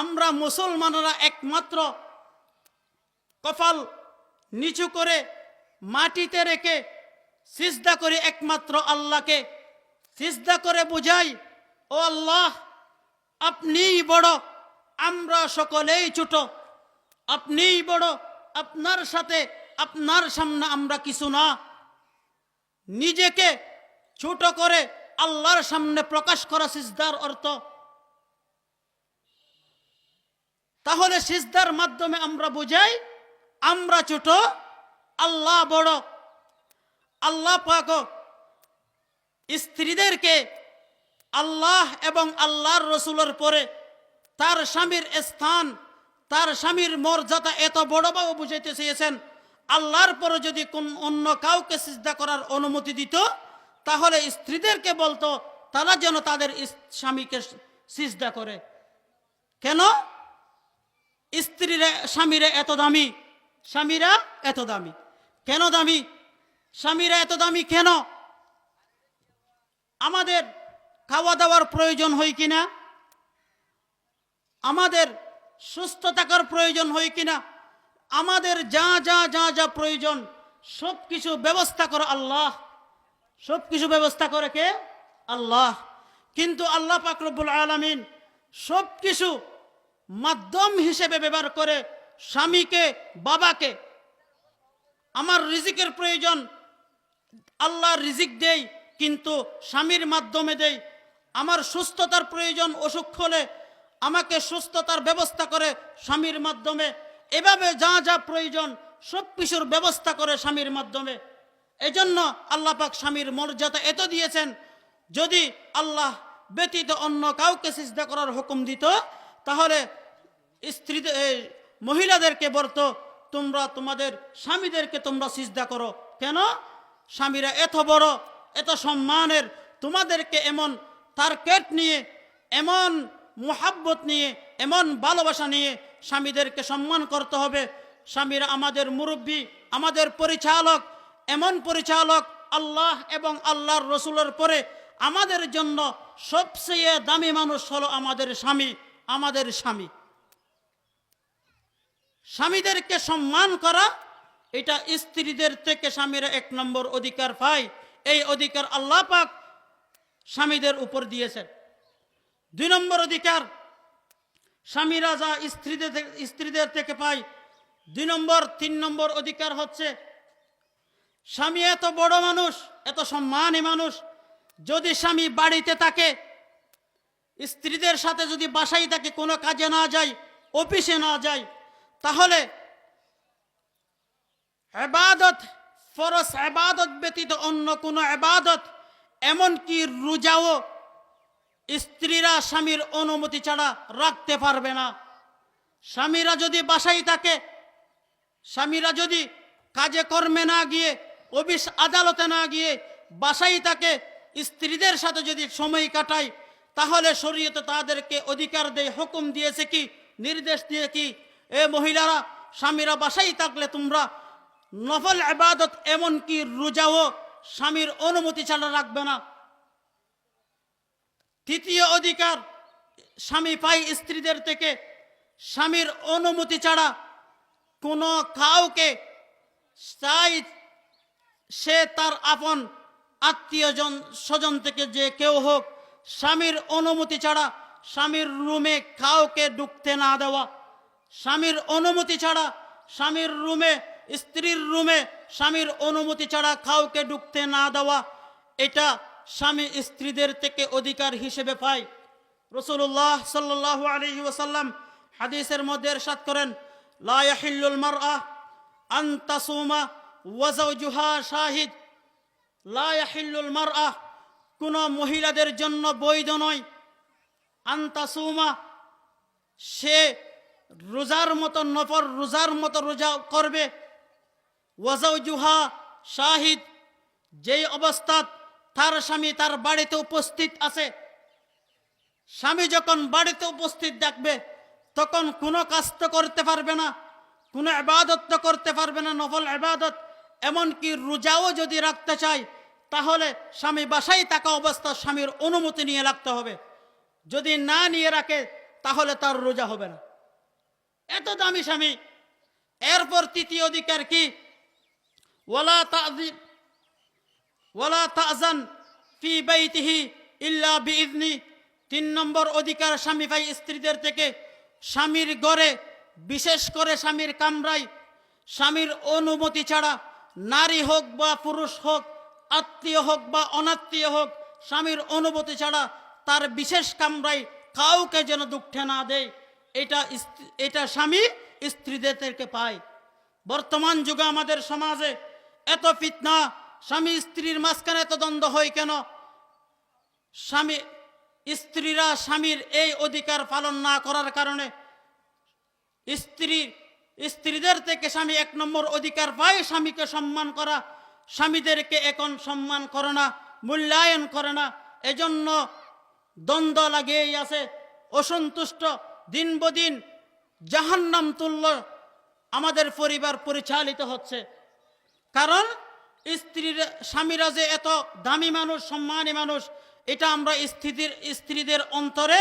আমরা মুসলমানরা একমাত্র কপাল নিচু করে মাটিতে রেখে সিজদা করে একমাত্র আল্লাহকে। সিজদা করে বুঝাই, ও আল্লাহ, আপনিই বড়, আমরা সকলেই ছোট। আপনিই বড়, আপনার সাথে, আপনার সামনে আমরা কিছু না। নিজেকে ছোট করে আল্লাহর সামনে প্রকাশ করা সিজদার অর্থ তাহলে সিজদার মাধ্যমে আমরা বুঝাই, আমরা ছোট, আল্লাহ বড়, আল্লাহ পাক স্ত্রীদেরকে আল্লাহ এবং আল্লাহর রসুলের পরে তার স্বামীর স্থান, তার স্বামীর মর্যাদা এত বড়ভাবে বুঝাইতে চেয়েছেন, আল্লাহর পরে যদি কোন অন্য কাউকে সিজদা করার অনুমতি দিত, তাহলে স্ত্রীদেরকে বলতো, তারা যেন তাদের স্বামীকে সিজদা করে। কেন? স্ত্রীরা, স্বামীরা এত দামি? স্বামীরা এত দামি। কেন দামি? স্বামীরা এত দামি কেন? আমাদের খাওয়া দাওয়ার প্রয়োজন হয় কিনা? আমাদের সুস্থ থাকার প্রয়োজন হয় কিনা? আমাদের যা যা যা যা প্রয়োজন সব কিছু ব্যবস্থা করে আল্লাহ। সব কিছু ব্যবস্থা করে কে? আল্লাহ। কিন্তু আল্লাহ পাকরবুল আলমিন সব কিছু মাধ্যম হিসেবে ব্যবহার করে স্বামীকে, বাবাকে আমার রিজিকের প্রয়োজন, আল্লাহ রিজিক দেই, কিন্তু স্বামীর মাধ্যমে দেই। আমার সুস্থতার প্রয়োজন, অসুখ হলে আমাকে সুস্থতার ব্যবস্থা করে স্বামীর মাধ্যমে। এভাবে যা যা প্রয়োজন, সব কিছুর ব্যবস্থা করে স্বামীর মাধ্যমে। এজন্য আল্লাহ পাক স্বামীর মর্যাদা এত দিয়েছেন, যদি আল্লাহ ব্যতীত অন্য কাউকে সিজদা করার হুকুম দিত তাহলে স্ত্রীদের মহিলাদেরকে বলতো, তোমরা তোমাদের স্বামীদেরকে তোমরা সিজদা করো। কেন? স্বামীরা এত বড়, এত সম্মানের, তোমাদেরকে এমন টার্গেট নিয়ে, এমন মোহাব্বত নিয়ে, এমন ভালোবাসা নিয়ে স্বামীদেরকে সম্মান করতে হবে। স্বামীরা আমাদের মুরব্বী, আমাদের পরিচালক, এমন পরিচালক আল্লাহ এবং আল্লাহর রসুলের পরে আমাদের জন্য সবচেয়ে দামি মানুষ হলো আমাদের স্বামী। আমাদের স্বামী। স্বামীদেরকে সম্মান করা, এটা স্ত্রীদের থেকে স্বামীরা এক নম্বর অধিকার পায় এই অধিকার আল্লাহ পাক স্বামীদের উপর দিয়েছেন। দুই নম্বর অধিকার, স্বামীরা যা স্ত্রীদের স্ত্রীদের থেকে পায়। দুই নম্বর, তিন নম্বর অধিকার হচ্ছে, স্বামী এত বড় মানুষ, এত সম্মানী মানুষ, যদি স্বামী বাড়িতে থাকে স্ত্রীদের সাথে যদি বাসায় থাকে, কোনো কাজে না যায়, অফিসে না যায়, তাহলে এবাদত ফরস এবাদত ব্যতীত অন্য কোনো এবাদত, এমনকি রোজাও স্ত্রীরা স্বামীর অনুমতি ছাড়া রাখতে পারবে না। স্বামীরা যদি বাসায় থাকে, স্বামীরা যদি কাজে কর্মে না গিয়ে, অফিস আদালতে না গিয়ে বাসায় থাকে, স্ত্রীদের সাথে যদি সময় কাটায় তাহলে শরীয়তে তাদেরকে অধিকার দেয় হুকুম দিয়েছে কি? নির্দেশ দিয়ে কি? এ মহিলারা, স্বামীরা বাসায় থাকলে তোমরা নফল আবাদত এমনকি রোজাও স্বামীর অনুমতি ছাড়া রাখবে না। তৃতীয় অধিকার, স্বামী পাই স্ত্রীদের থেকে। স্বামীর অনুমতি ছাড়া কোনো কাউকে চাই সে তার আপন আত্মীয়জন, স্বজন থেকে যে কেউ হোক স্বামীর অনুমতি ছাড়া স্বামীর রুমে কাউকে ঢুকতে না দেওয়া, স্বামীর অনুমতি ছাড়া স্বামীর রুমে, স্ত্রীর রুমে স্বামীর অনুমতি ছাড়া কাউকে ঢুকতে না দেওয়া, এটা স্বামী স্ত্রীদের থেকে অধিকার হিসেবে পায়। রসুল্লাহ সাল্লাহ আলহি ওসাল্লাম হাদিসের মধ্যে এরশাদ করেন, লা ইয়াহিল্লুল মারআ আন তাসুমা ওয়াজাউজুহা শাহিদ। লা ইয়াহিল্লুল মারআ কোন মহিলাদের জন্য বৈধ নয়। আন তাসুমা সে রোজার মতো নফর রোজার মতো রোজা করবে। ওয়াজাউজুহা শাহিদ, যেই অবস্থাত তার স্বামী তার বাড়িতে উপস্থিত আছে। স্বামী যখন বাড়িতে উপস্থিত দেখবে তখন কোনো কাজ তো করতে পারবে না, কোনো আবাদত তো করতে পারবে না, নফল আবাদত এমনকি রোজাও যদি রাখতে চায় তাহলে স্বামী বাসায় থাকা অবস্থা স্বামীর অনুমতি নিয়ে রাখতে হবে। যদি না নিয়ে রাখে, তাহলে তার রোজা হবে না। এত দামি স্বামী। এরপর তৃতীয় অধিকার কি? ওয়ালা তাজিব ওয়ালা তাজান ফি ইল্লা বিইذনি তিন নম্বর অধিকার স্বামী ভাই স্ত্রীদের থেকে, স্বামীর ঘরে বিশেষ করে স্বামীর কামরায় স্বামীর অনুমতি ছাড়া নারী হোক বা পুরুষ হোক আত্মীয় হোক বা অনাত্মীয় হোক, স্বামীর অনুভূতি ছাড়া তার বিশেষ কামরায় কাউকে যেন দুঃখে না দেয়, এটা এটা স্বামী স্ত্রীদের থেকে পায়। বর্তমান যুগে আমাদের সমাজে এত ফিতনা, স্বামী স্ত্রীর মাঝখানে এত দ্বন্দ্ব হয় কেন? স্বামী, স্ত্রীরা স্বামীর এই অধিকার পালন না করার কারণে স্ত্রী, স্ত্রীদের থেকে স্বামী এক নম্বর অধিকার পায় স্বামীকে সম্মান করা স্বামীদেরকে এখন সম্মান করে না, মূল্যায়ন করে না, এজন্য দ্বন্দ্ব লাগিয়েই আছে, অসন্তুষ্ট, দিন বদিন জাহান্নাম তুল্য আমাদের পরিবার পরিচালিত হচ্ছে। কারণ স্ত্রীর, স্বামীরা যে এত দামি মানুষ, সম্মানী মানুষ, এটা আমরা স্ত্রীদের স্ত্রীদের অন্তরে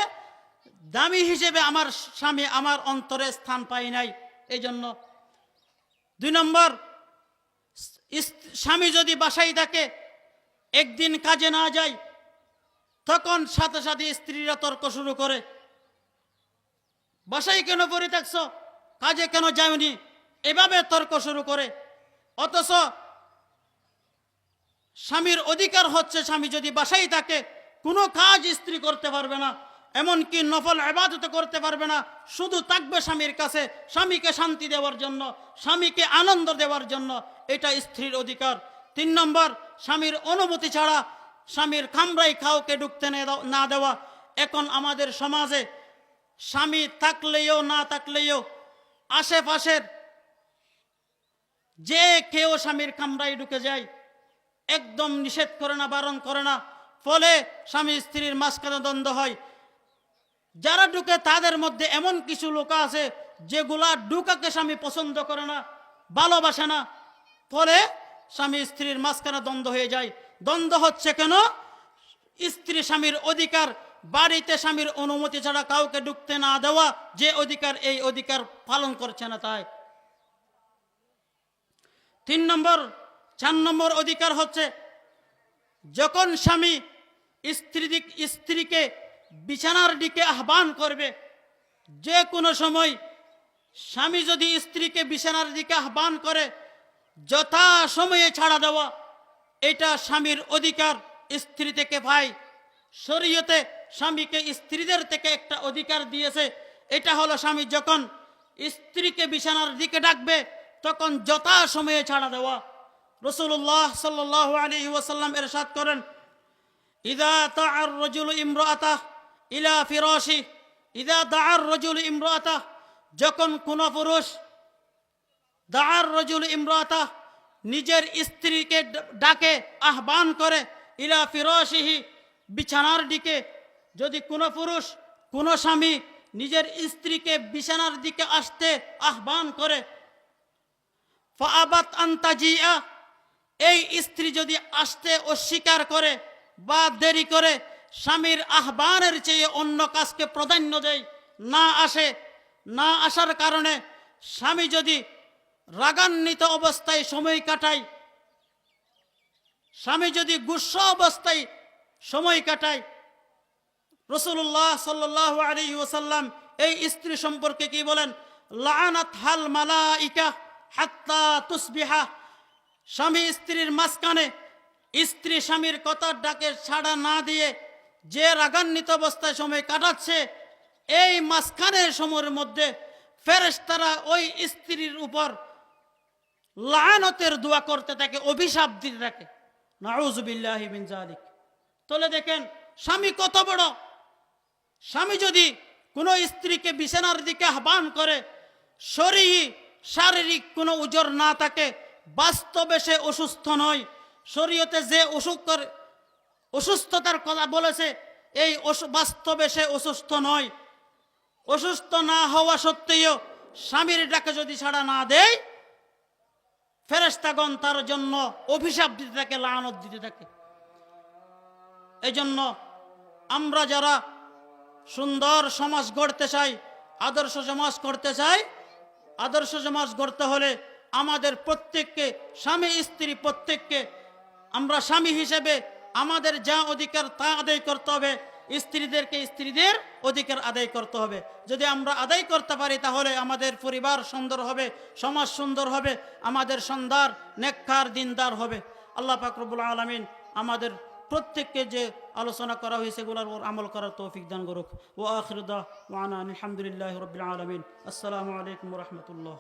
দামি হিসেবে আমার স্বামী আমার অন্তরে স্থান পাই নাই। এই জন্য দুই নম্বর স্বামী যদি বাসায় থাকে, একদিন কাজে না যায়, তখন সাথে সাথে স্ত্রীরা তর্ক শুরু করে। বাসায় কেন পড়ে থাকছো? কাজে কেন যায়নি এভাবে তর্ক শুরু করে। অথচ স্বামীর অধিকার হচ্ছে স্বামী যদি বাসায় থাকে, কোনো কাজ স্ত্রী করতে পারবে না, এমনকি নফল আবাদত করতে পারবে না। শুধু থাকবে স্বামীর কাছে, স্বামীকে শান্তি দেওয়ার জন্য, স্বামীকে আনন্দ দেওয়ার জন্য। এটা স্ত্রীর অধিকার। তিন নম্বর, স্বামীর অনুমতি ছাড়া স্বামীর খামরাই কাউকে ঢুকতে না দেওয়া। এখন আমাদের সমাজে স্বামী থাকলেও না থাকলেও আশেপাশের যে কেউ স্বামীর কামরায় ঢুকে যায়, একদম নিষেধ করে না, বারণ করে না। ফলে স্বামী স্ত্রীর মাঝখানে দ্বন্দ্ব হয়। যারা ঢুকে তাদের মধ্যে এমন কিছু লোক আছে, যেগুলা ঢুকাকে স্বামী পছন্দ করে না, ভালোবাসে না। ফলে স্বামী স্ত্রীর মাঝখানে দ্বন্দ্ব হয়ে যায়। দ্বন্দ্ব হচ্ছে কেন? স্ত্রী স্বামীর অধিকার, বাড়িতে স্বামীর অনুমতি ছাড়া কাউকে ঢুকতে না দেওয়া, যে অধিকার, এই অধিকার পালন করছে না তাই। তিন নম্বর, চার নম্বর অধিকার হচ্ছে, যখন স্বামী স্ত্রী স্ত্রীকে বিছানার দিকে আহ্বান করবে, যে কোনো সময় স্বামী যদি স্ত্রীকে বিছানার দিকে আহ্বান করে যথা সময়ে ছাড়া দেওয়া, এটা স্বামীর অধিকার। স্ত্রী থেকে ভাই, শরীয়তে স্বামীকে স্ত্রীদের থেকে একটা অধিকার দিয়েছে, এটা হলো স্বামী যখন স্ত্রীকে বিছানার দিকে ডাকবে, তখন যথা সময়ে ছাড়া দেওয়া। রসুল্লাহ সাল্লাহ আলী ওয়াসাল্লাম এরশাদ করেন, ইদা তাআর রজুল ইমরাতাহ ইলা ফিরাশি, ইদা দাআর রজুল ইমরাতাহ, যখন কোন পুরুষ দাআর রজুল ইমরাতা, নিজের স্ত্রীকে ডাকে আহ্বান করে, ইলা ফিরাশিহি, বিছানার দিকে। যদি কোনো পুরুষ, কোনো স্বামী নিজের স্ত্রীকে বিছানার দিকে আসতে আহ্বান করে, ফাআবাত আন্তাজিয়া এই স্ত্রী যদি আসতে অস্বীকার করে বা দেরি করে, স্বামীর আহ্বানের চেয়ে অন্য কাজকে প্রাধান্য দেয়, না আসে, না আসার কারণে স্বামী যদি রাগান্বিত অবস্থায় সময় কাটায় স্বামী যদি গুস্স অবস্থায় সময় কাটায়, রসুল্লাহ সাল্লাহ আলী ওসাল্লাম এই স্ত্রী সম্পর্কে কি বলেন? লানাত হাল মালাইকা হাত্তা তুসবিহা। স্বামী স্ত্রীর মাঝখানে স্ত্রী স্বামীর কথার ডাকে ছাড়া না দিয়ে যে রাগান্বিত অবস্থায় সময় কাটাচ্ছে, এই মাঝখানের সময়ের মধ্যে ফেরেশতারা ওই স্ত্রীর উপর লানতের দোয়া করতে থাকে, অভিশাপ দিতে থাকে। নাউজুবিল্লাহি দেখেন, স্বামী কত বড়। স্বামী যদি কোনো স্ত্রীকে বিছানার দিকে আহ্বান করে শরীর শারীরিক কোনো উজর না থাকে, বাস্তবে সে অসুস্থ নয়। শরীয়তে যে অসুখ করে, অসুস্থতার কথা বলেছে, এই বাস্তবে সে অসুস্থ নয়। অসুস্থ না হওয়া সত্ত্বেও স্বামীর ডাকে যদি ছাড়া না দেয় ফেরেস্তাগণ তার জন্য অভিশাপ দিতে থাকে, লানত দিতে থাকে। এই জন্য আমরা যারা সুন্দর সমাজ গড়তে চাই, আদর্শ সমাজ করতে চাই, আদর্শ সমাজ গড়তে হলে আমাদের প্রত্যেককে, স্বামী, স্ত্রী প্রত্যেককে, আমরা স্বামী হিসেবে আমাদের যা অধিকার তা আদায় করতে হবে। স্ত্রীদেরকে স্ত্রীদের অধিকার আদায় করতে হবে। যদি আমরা আদায় করতে পারি, তাহলে আমাদের পরিবার সুন্দর হবে, সমাজ সুন্দর হবে, আমাদের সন্ধ্যার নেককার দিনদার হবে। আল্লাহ পাকরবুল আলমিন আমাদের প্রত্যেককে যে আলোচনা করা হয়েছে, এগুলোর ওর আমল করার তৌফিক দান করুক। ও আখরুদা ওয়ানা আলহামদুলিল্লাহ রবিল আলমিন। আসসালামু আলাইকুম রহমতুল্লাহ।